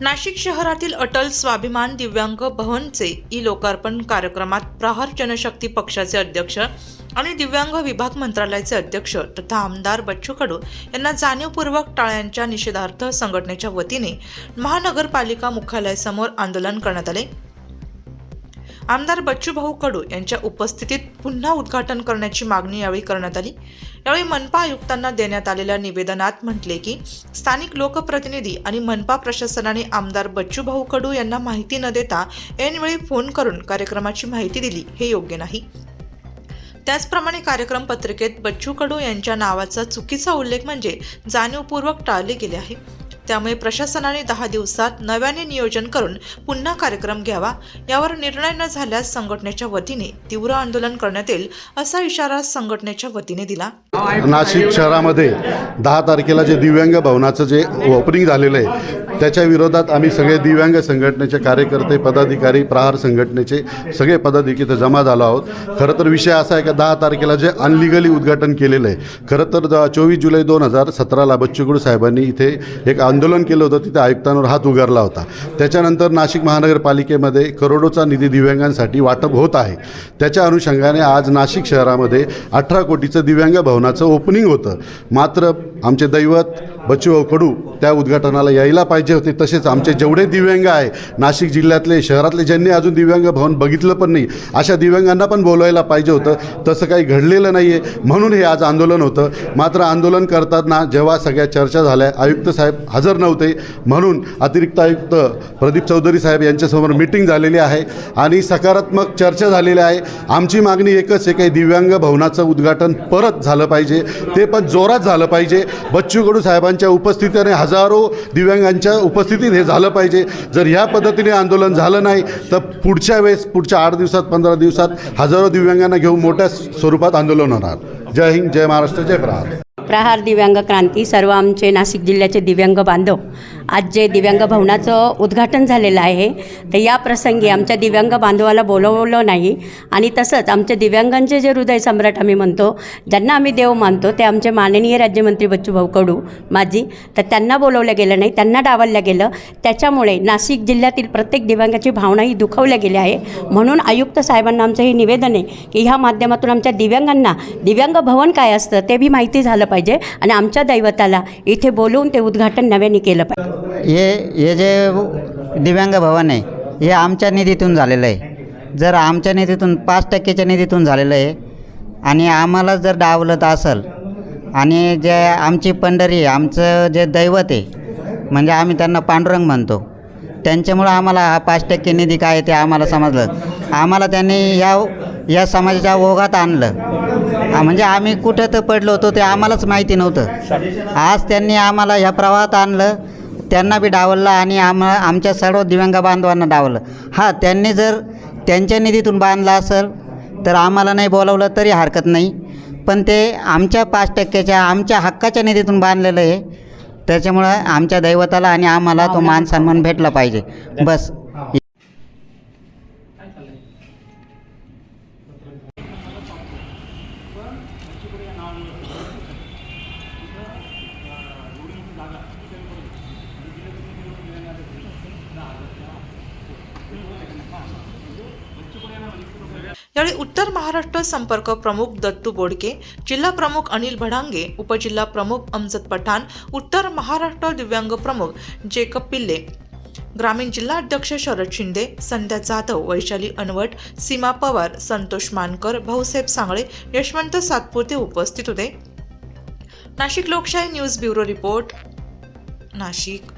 नाशिक शहरातील अटल स्वाभिमान दिव्यांग भवनचे ई लोकार्पण कार्यक्रमात प्रहार जनशक्ती पक्षाचे अध्यक्ष आणि दिव्यांग विभाग मंत्रालयाचे अध्यक्ष तथा आमदार बच्चू कडू यांना जाणीवपूर्वक टाळ्यांच्या निषेधार्थ संघटनेच्या वतीने महानगरपालिका मुख्यालयासमोर आंदोलन करण्यात आले. आमदार बच्चूभाऊ कडू यांच्या उपस्थितीत पुन्हा उद्घाटन करण्याची मागणी यावेळी करण्यात आली. यावेळी मनपा आयुक्तांना देण्यात आलेल्या निवेदनात म्हटले की स्थानिक लोकप्रतिनिधी आणि मनपा प्रशासनाने आमदार बच्चूभाऊ कडू यांना माहिती न देता ऐनवेळी फोन करून कार्यक्रमाची माहिती दिली. हे योग्य नाही. त्याचप्रमाणे कार्यक्रम पत्रिकेत बच्चू कडू यांच्या नावाचा चुकीचा उल्लेख म्हणजे जाणीवपूर्वक टाळले गेले आहे. त्यामुळे प्रशासनाने दहा दिवसात नव्याने नियोजन करून पुन्हा कार्यक्रम घ्यावा. यावर निर्णय न झाल्यास संघटनेच्या वतीने तीव्र आंदोलन करण्यात येईल असा इशारा संघटनेच्या वतीने दिला. नाशिक शहरामध्ये दहा तारखेला जे दिव्यांग भवनाचं जे ओपनिंग झालेलं आहे त्याच्या विरोधात आम्ही सगळे दिव्यांग संघटनेचे कार्यकर्ते पदाधिकारी प्रहार संघटनेचे सगळे पदाधिकारी इथं जमा झालो आहोत. खरं तर विषय असा आहे का दहा तारखेला जे अनलिगली उद्घाटन केलेलं आहे खरं तर चोवीस जुलै दोन हजार सतराला बच्चूकडू साहेबांनी इथे एक आंदोलन आंदोलन केलं होतं तिथे आयुक्तांवर हात उगारला होता. त्याच्यानंतर नाशिक महानगरपालिकेमध्ये करोडोचा निधी दिव्यांगांसाठी वाटप होत आहे. त्याच्या अनुषंगाने आज नाशिक शहरामध्ये अठरा कोटीचं दिव्यांग भवनाचं ओपनिंग होतं. मात्र आमचे दैवत बच्चूभाऊ कडू त्या उद्घाटनाला यायला पाहिजे होते. तसेच आमचे जेवढे दिव्यांग आहे नाशिक जिल्ह्यातले शहरातले ज्यांनी अजून दिव्यांग भवन बघितलं पण नाही अशा दिव्यांगांना पण बोलवायला पाहिजे होतं. तसं काही घडलेलं नाही आहे म्हणून हे आज आंदोलन होतं. मात्र आंदोलन करताना जेव्हा सगळ्या चर्चा झाल्या आयुक्त साहेब हजर नव्हते. म्हणून अतिरिक्त आयुक्त प्रदीप चौधरी साहेब यांच्यासमोर मिटिंग झालेली आहे आणि सकारात्मक चर्चा झालेली आहे. आमची मागणी एकच आहे काही दिव्यांग भवनाचं उद्घाटन परत झालं पाहिजे. ते पण जोरात झालं पाहिजे. बच्चू कडू साहेबांच्या उपस्थितीने हजर हजारो दिव्यांगांच्या उपस्थितीत हे झालं पाहिजे. जर ह्या पद्धतीने आंदोलन झालं नाही तर पुढच्या वेळेस पुढच्या आठ दिवसात पंधरा दिवसात हजारो दिव्यांगांना घेऊन मोठ्या स्वरूपात आंदोलन होणार. जय हिंद जय महाराष्ट्र जय प्रहार प्रहार दिव्यांग क्रांती सर्व आमचे नाशिक जिल्ह्याचे दिव्यांग बांधव. आज जे दिव्यांग भवनाचं उद्घाटन झालेलं आहे तर या प्रसंगी आमच्या दिव्यांग बांधवाला बोलवलं नाही आणि तसंच आमच्या दिव्यांगांचे जे हृदय सम्राट आम्ही म्हणतो ज्यांना आम्ही देव मानतो ते आमचे माननीय राज्यमंत्री बच्चूभाऊ कडू माझी तर त्यांना बोलवलं गेलं नाही त्यांना डावललं गेलं. त्याच्यामुळे नाशिक जिल्ह्यातील प्रत्येक दिव्यांगाची भावनाही दुखावल्या गेली आहे. म्हणून आयुक्त साहेबांना आमचं हे निवेदन आहे की ह्या माध्यमातून आमच्या दिव्यांगांना दिव्यांग भवन काय असतं ते बी माहिती झालं पाहिजे. पाहिजे आणि आमच्या दैवताला इथे बोलवून ते उद्घाटन नव्याने केलं पाहिजे. हे हे जे दिव्यांग भवन आहे हे आमच्या निधीतून झालेलं आहे. जर आमच्या निधीतून पाच टक्केच्या निधीतून झालेलं आहे आणि आम्हाला जर डावलत असेल आणि जे आमची पंढरी आहे आमचं जे दैवत आहे म्हणजे आम्ही त्यांना पांडुरंग म्हणतो त्यांच्यामुळं आम्हाला हा पाच टक्के निधी काय ते आम्हाला समजलं. आम्हाला त्यांनी या या समाजाच्या ओघात आणलं. म्हणजे आम्ही कुठं तर पडलो होतो ते आम्हालाच माहिती नव्हतं. आज त्यांनी आम्हाला ह्या प्रवाहात आणलं त्यांना बी डावललं आणि आम आमच्या सर्व दिव्यांग बांधवांना डावलं हां त्यांनी जर त्यांच्या निधीतून बांधला असेल तर आम्हाला नाही बोलावलं तरी हरकत नाही. पण ते आमच्या पाच टक्क्याच्या आमच्या हक्काच्या निधीतून बांधलेलं आहे. त्याच्यामुळं आमच्या दैवताला आणि आम्हाला तो मान सन्मान भेटला पाहिजे. बस. यावेळी उत्तर महाराष्ट्र संपर्क प्रमुख दत्तू बोडके जिल्हा प्रमुख अनिल भडांगे उपजिल्हा प्रमुख अमजद पठाण उत्तर महाराष्ट्र दिव्यांग प्रमुख जेकब पिल्ले ग्रामीण जिल्हा अध्यक्ष शरद शिंदे संध्या जाधव वैशाली अनवट सीमा पवार संतोष मानकर भाऊसाहेब सांगळे यशवंत सातपुते उपस्थित होते. नाशिक लोकशाही न्यूज ब्युरो रिपोर्ट नाशिक.